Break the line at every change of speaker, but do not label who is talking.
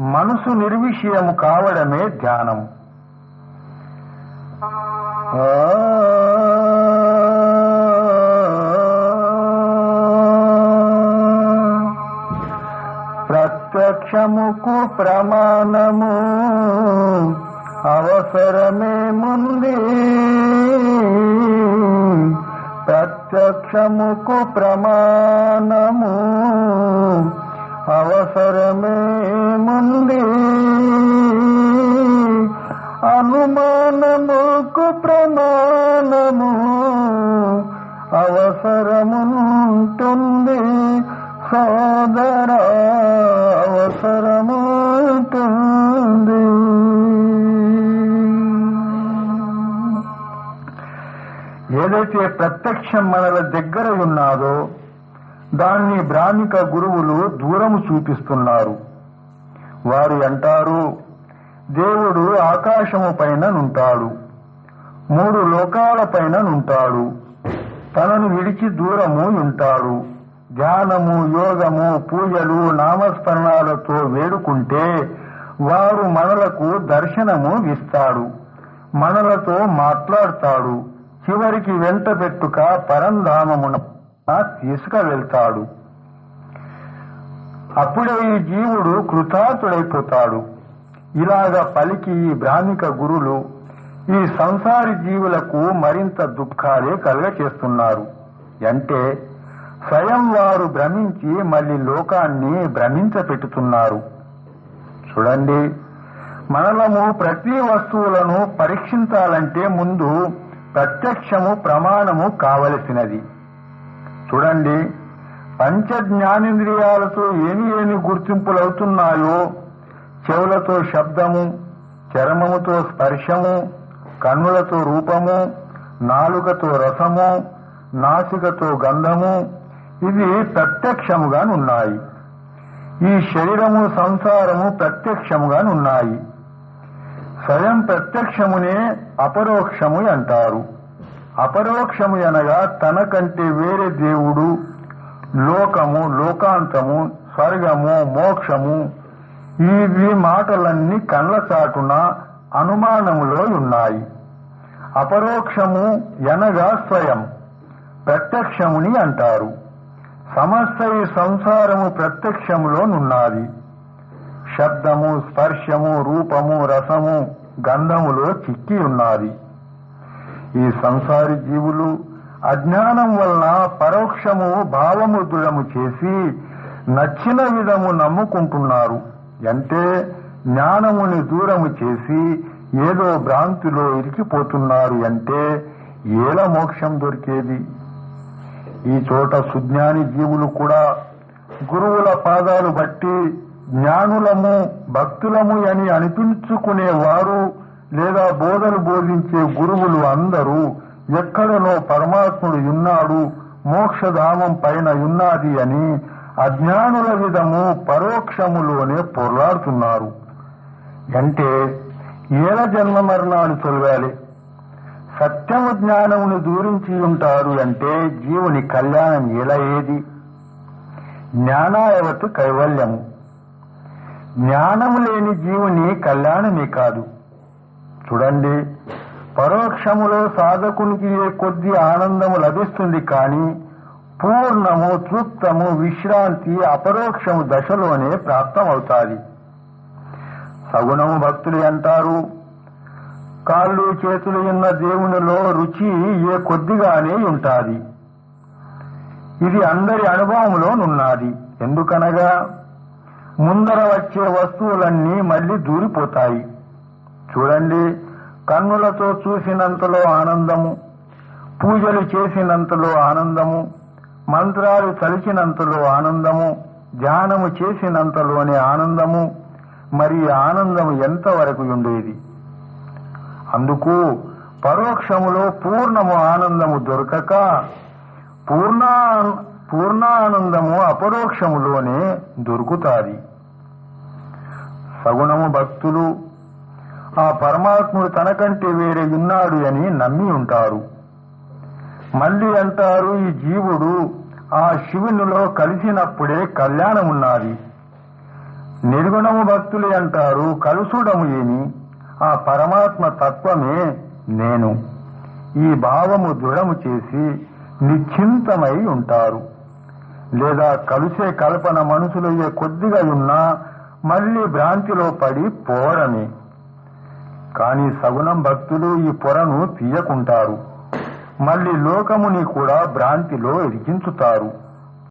మనసు నిర్విషయము కావడమే ధ్యానం. ప్రత్యక్షముకు ప్రమాణము అవసరమే ముందే. ప్రత్యక్షముకు ప్రమాణము అవసరమే ముంది అనుమానముకు ప్రమాణము. అవసరముంటుంది సోదర అవసరముంటుంది. ఏదైతే ప్రత్యక్షం మనల దగ్గర ఉన్నాదో దాన్ని బ్రాహ్మిక గురువులు దూరము చూపిస్తున్నారు. వారు అంటారు దేవుడు ఆకాశము పైన నుంటాడు మూడు లోకాల పైన నుంటాడు తనను విడిచి దూరము ఉంటాడు ధ్యానము యోగము పూజలు నామస్మరణాలతో వేడుకుంటే వారు మనలకు దర్శనము ఇస్తాడు మనలతో మాట్లాడతాడు చివరికి వెంట పెట్టుక పరంధామమున తీసుకువెళ్తాడు అప్పుడే ఈ జీవుడు కృతార్థుడైపోతాడు. ఇలాగ పలికి ఈ బ్రాహ్మిక గురులు ఈ సంసారి జీవులకు మరింత దుఃఖాలే కలగచేస్తున్నారు. అంటే స్వయం వారు భ్రమించి మళ్ళీ లోకాన్ని భ్రమించపెట్టుతున్నారు. చూడండి మనలము ప్రతి వస్తువులను పరీక్షించాలంటే ముందు ప్రత్యక్షము ప్రమాణము కావలసినది. చూడండి పంచ జ్ఞానేంద్రియాలతో ఏమి ఏమి గుర్తింపులవుతున్నాయో చెవులతో శబ్దము చర్మముతో స్పర్శము కన్నులతో రూపము నాలుకతో రసము నాసికతో గంధము ఇవి ప్రత్యక్షముగానున్నాయి. ఈ శరీరము సంసారము ప్రత్యక్షముగానున్నాయి. స్వయం ప్రత్యక్షమునే అపరోక్షము అంటారు అపరోక్షము అనగా తనకంటే వేరే దేవుడు లోకము లోకాంతము స్వర్గము మోక్షము ఇవి మాటలన్నీ కళ్ళ చాటున అనుమానములో ఉన్నాయి. అపరోక్షము ఎనగా స్వయం ప్రత్యక్షముని అంటారు. సమస్త ఈ సంసారము ప్రత్యక్షములోనున్నది. శబ్దము స్పర్శము రూపము రసము గంధములో చిక్కి ఉన్నది. ఈ సంసారి జీవులు అజ్ఞానం వలన పరోక్షము భావము దృఢము చేసి నచ్చిన విధము నమ్ముకుంటున్నారు. అంటే జ్ఞానముని దూరము చేసి ఏదో భ్రాంతిలో ఇరికిపోతున్నారు అంటే ఏల మోక్షం దొరికేది? ఈ చోట సుజ్ఞాని జీవులు కూడా గురువుల పాదాలు బట్టి జ్ఞానులము భక్తులము అని అనిపించుకునేవారు లేదా బోధలు బోధించే గురువులు అందరూ ఎక్కడనో పరమాత్ముడు ఉన్నాడు మోక్షధామం పైన ఉన్నది అని అజ్ఞానుల విధము పరోక్షములోనే పొర్లాడుతున్నారు అంటే ఏల జన్మ మరణాలు చొలవాలి సత్యము జ్ఞానమును దూరించి ఉంటారు అంటే జీవుని కళ్యాణం ఎలా ఏది? జ్ఞానాయవత్ కైవల్యము. జ్ఞానము లేని జీవుని కళ్యాణమే కాదు. చూడండి పరోక్షములో సాధకునికి ఏ కొద్ది ఆనందము లభిస్తుంది కానీ పూర్ణము తృప్తము విశ్రాంతి అపరోక్షము దశలోనే ప్రాప్తమవుతాది. సగుణము భక్తులు అంటారు కాళ్ళు చేతులు ఉన్న దేవునిలో రుచి ఏ కొద్దిగానే ఉంటాది. ఇది అందరి అనుభవంలోనున్నది ఎందుకనగా ముందర వచ్చే వస్తువులన్నీ మళ్ళీ దూరిపోతాయి. చూడండి కన్నులతో చూసినంతలో ఆనందము పూజలు చేసినంతలో ఆనందము మంత్రాలు తలిచినంతలో ఆనందము ధ్యానము చేసినంతలోనే ఆనందము మరి ఆనందము ఎంతవరకు ఉండేది? అందుకు పరోక్షములో పూర్ణము ఆనందము దొరకక పూర్ణ పూర్ణానందము అపరోక్షములోనే దొరుకుతాది. సగుణము భక్తులు ఆ పరమాత్ముడు తనకంటే వేరే ఉన్నాడు అని నమ్మి ఉంటారు. మళ్ళీ అంటారు ఈ జీవుడు ఆ శివునిలో కలిసినప్పుడే కళ్యాణం ఉన్నది. నిర్గుణము భక్తులు అంటారు కలుసుడము ఏమి? ఆ పరమాత్మ తత్వమే నేను. ఈ భావము దృఢము చేసి నిశ్చింతమై ఉంటారు. లేదా కలిసే కల్పన మనసులయ్యే కొద్దిగా ఉన్నా మళ్ళీ భ్రాంతిలో పడి పోరమే. కాని సగుణం భక్తులు ఈ పొరను తీయకుంటారు. మళ్ళీ లోకముని కూడా భ్రాంతిలో ఇరికించుతారు